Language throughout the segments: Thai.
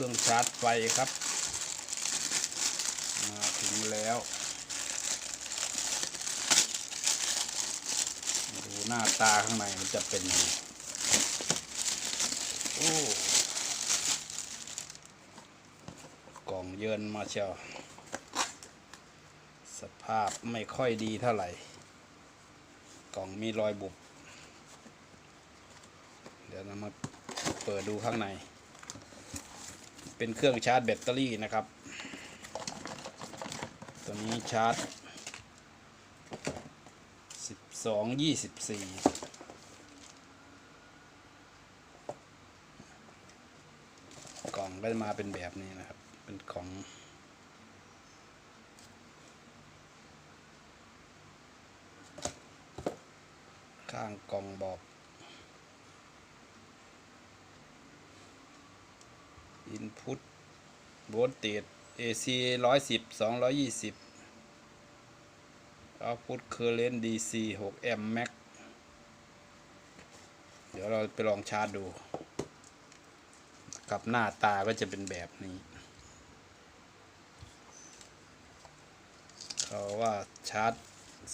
ครื่องชาร์จไฟครับ มาถึงแล้ว ดูหน้าตาข้างในมันจะเป็นโอ้กล่องเยินมาเชียวสภาพไม่ค่อยดีเท่าไหร่ กล่องมีรอยบุบ เดี๋ยวเรามาเปิดดูข้างใน เป็นเครื่องชาร์จแบตเตอรี่นะครับ ตัวนี้ชาร์จ 12 24กล่องก็จะมาเป็นแบบนี้นะครับ เป็นของ ข้างกล่องบอก input voltage AC 110 220 output current DC 6 amp max เดี๋ยวเราไปลองชาร์จดู กับหน้าตาก็จะเป็นแบบนี้เขาว่าชาร์จ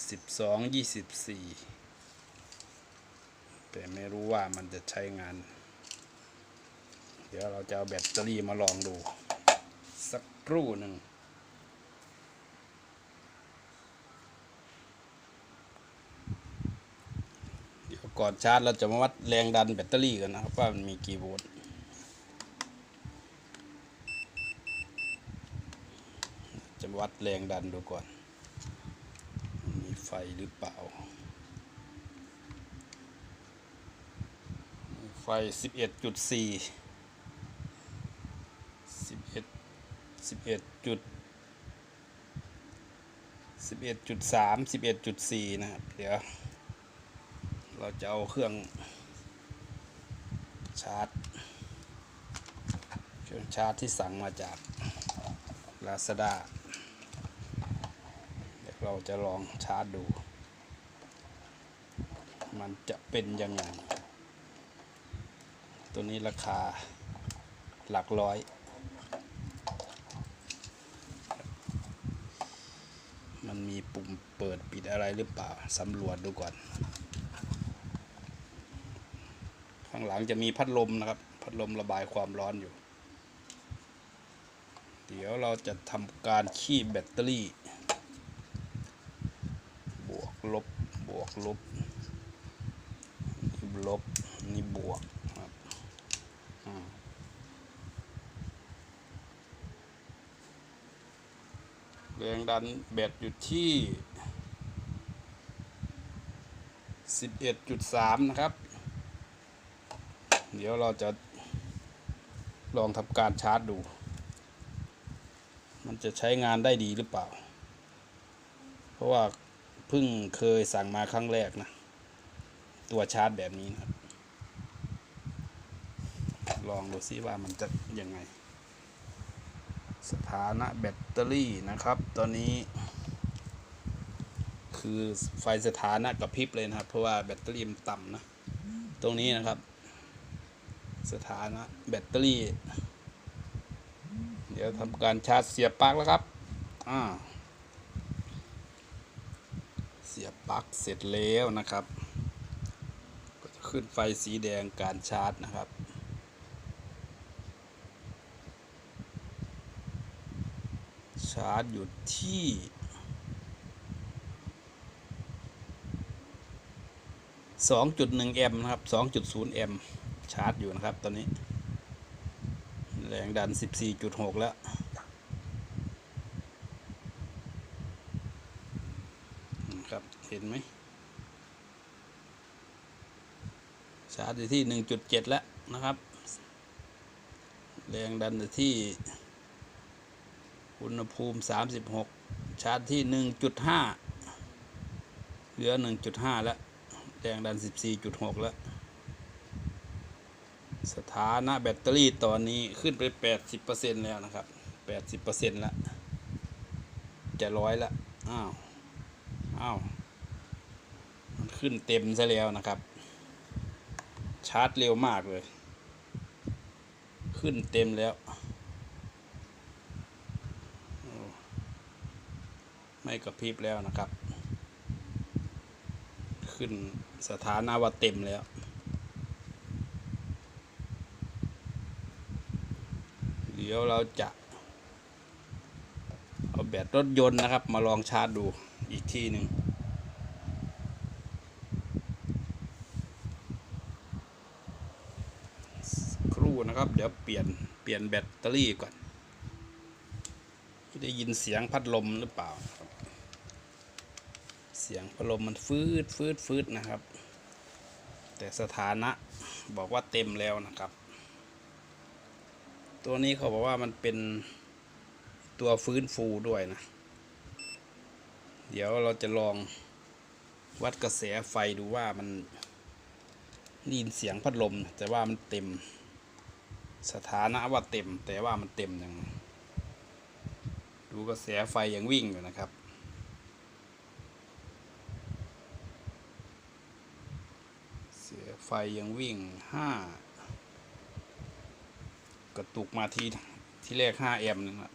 12 24 แต่ไม่รู้ว่ามันจะใช้งาน ดี๋ยวเราจะเอาแบตเตอรี่มาลองดู สักครู่หนึ่งเดี๋ยวก่อนชาร์จเราจะมาวัดแรงดันแบตเตอรี่กันนะครับ ว่ามันมีกี่โวลต์จะวัดแรงดันดูก่อน มีไฟหรือเปล่า ไฟ 11.4 11 11จุด11.3 11.4นะครับ เดี๋ยว เราจะเอาเครื่องชาร์จ เครื่องชาร์จที่สั่งมาจาก Lazada เดี๋ยวเราจะลองชาร์จดู มันจะเป็นยังไง ตัวนี้ราคาหลักร้อย มันมีปุ่มเปิดปิดอะไรหรือเปล่าสำรวจดูก่อน ข้างหลังจะมีพัดลมนะครับ พัดลมระบายความร้อนอยู่ เดี๋ยวเราจะทำการคีบแบตเตอรี่ บวกลบบวกลบ นี่ลบ นี่บวกครับอ่า แรงดันแบตอยู่ที่ 11.3 นะครับ เดี๋ยวเราจะลองทำการชาร์จดู มันจะใช้งานได้ดีหรือเปล่า เพราะว่าเพิ่งเคยสั่งมาครั้งแรกนะ ตัวชาร์จแบบนี้นะครับ ลองดูซิว่ามันจะยังไง สถานะแบตเตอรี่นะครับ ตอนนี้ คือไฟสถานะกระพริบเลยนะครับ เพราะว่าแบตเตอรี่มันต่ำนะ ตรงนี้นะครับ สถานะแบตเตอรี่ เดี๋ยวทำการชาร์จเสียบปลั๊กแล้วครับ อ่า เสียบปลั๊กเสร็จแล้วนะครับ ก็จะขึ้นไฟสีแดงการชาร์จนะครับ ชาร์จอยู่ที่2.1แอมป์นะครับ2.0แอมป์ชาร์จอยู่นะครับ ตอนนี้ แรงดัน14.6แล้วนะครับเห็นไหมชาร์จอยู่ที่1.7แล้วนะครับ แรงดันอยู่ที่ อุณหภูมิ 36 ชาร์จที่ 1.5 เหลือ 1.5 แล้ว แรงดัน 14.6 แล้ว สถานะแบตเตอรี่ตอนนี้ขึ้นไป 80%แล้วนะครับ 80%แล้ว จะร้อยละ อ้าว อ้าว มันขึ้นเต็มซะแล้วนะครับ ชาร์จเร็วมากเลย ขึ้นเต็มแล้ว ไม่กระพริบแล้วนะครับ ขึ้นสถานะว่าเต็มแล้ว เดี๋ยวเราจะ เอาแบตรถยนต์นะครับ มาลองชาร์จดูอีกทีหนึ่งครู่นะครับ เดี๋ยวเปลี่ยนเปลี่ยนแบตเตอรี่ก่อนได้ยินเสียงพัดลมหรือเปล่า เสียงพัดลมมันฟืดฟืดฟืดนะครับ แต่สถานะบอกว่าเต็มแล้วนะครับ ตัวนี้เขาบอกว่ามันเป็นตัวฟื้นฟูด้วยนะ เดี๋ยวเราจะลองวัดกระแสไฟดูว่ามันได้ยินเสียงพัดลม แต่ว่ามันเต็ม สถานะว่าเต็ม แต่ว่ามันเต็มยังดูกระแสไฟยังวิ่งอยู่นะครับ เสีย ไฟยังวิ่งห้ากระตุกมาทีที่แรกห้าแอมป์นึงละ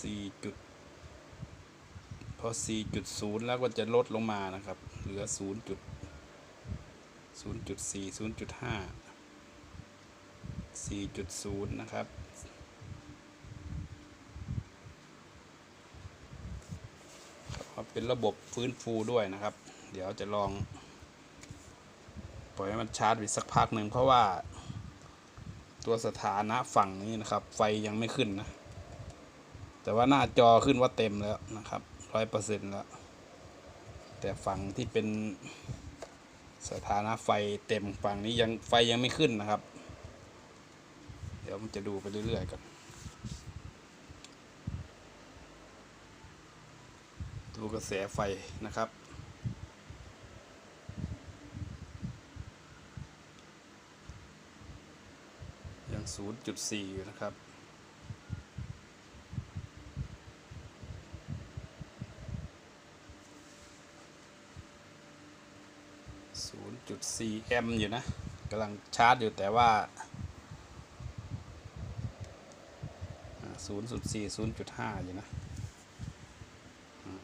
สี่จุดพอ 4.0 แล้วก็จะลดลงมานะครับ เหลือ0จุด0.4 0.5 4.0 นะครับ ครับ เป็นระบบฟื้นฟูด้วยนะครับ เดี๋ยวจะลอง ปล่อยให้มันชาร์จไปสักพักหนึ่งเพราะว่า ตัวสถานะฝั่งนี้นะครับ ไฟยังไม่ขึ้นนะ แต่ว่าหน้าจอขึ้นว่าเต็มแล้วนะครับร้อยเปอร์เซ็นต์แล้ว แต่ฝั่งที่เป็นสถานะไฟเต็มฝั่งนี้ยังไฟยังไม่ขึ้นนะครับ เดี๋ยวมันจะดูไปเรื่อยๆกัน ดูกระแสไฟนะครับ ยัง 0.4 อยู่นะครับ0.4แอมป์อยู่นะกำลังชาร์จอยู่แต่ว่า 0.4 0.5 อยู่นะอืม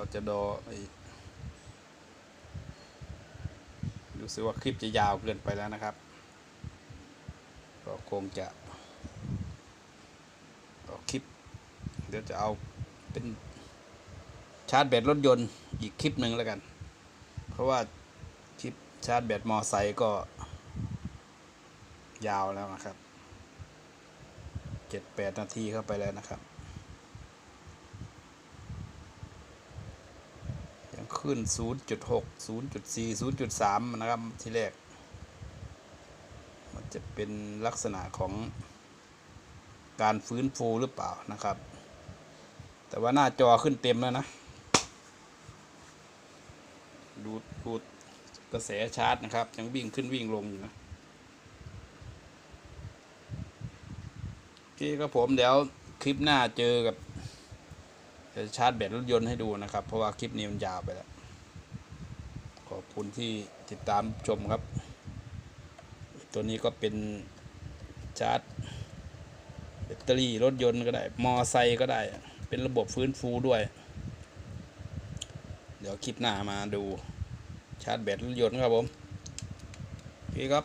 เราจะดอรู้สึกว่าคลิปจะยาวเกินไปแล้วนะครับ ก็คงจะเอาคลิป เดี๋ยวจะเอาเป็นชาร์จแบตรถยนต์อีกคลิปหนึ่งแล้วกัน เพราะว่าคลิปชาร์จแบตมอไซค์ก็ยาวแล้วนะครับ เจ็ดแปดนาทีเข้าไปแล้วนะครับ ยัง ขึ้น 0.6 0.4 0.3 นะครับที่แรก มันจะเป็นลักษณะของการฟื้นฟูหรือเปล่านะครับ แต่ว่าหน้าจอขึ้นเต็มแล้วนะ ดูดูกระแสชาร์จนะครับ ยังวิ่งขึ้นวิ่งลงอยู่นะโอเคครับผมเดี๋ยวคลิปหน้าเจอกับจะชาร์จแบตรถยนต์ให้ดูนะครับ เพราะว่าคลิปนี้มันยาวไปแล้ว คุณที่ติดตามชมครับ ตัวนี้ก็เป็นชาร์จแบตเตอรี่รถยนต์ก็ได้ มอไซค์ก็ได้ เป็นระบบฟื้นฟูด้วย เดี๋ยวคลิปหน้ามาดูชาร์จแบตรถยนต์ครับผมโอเคครับ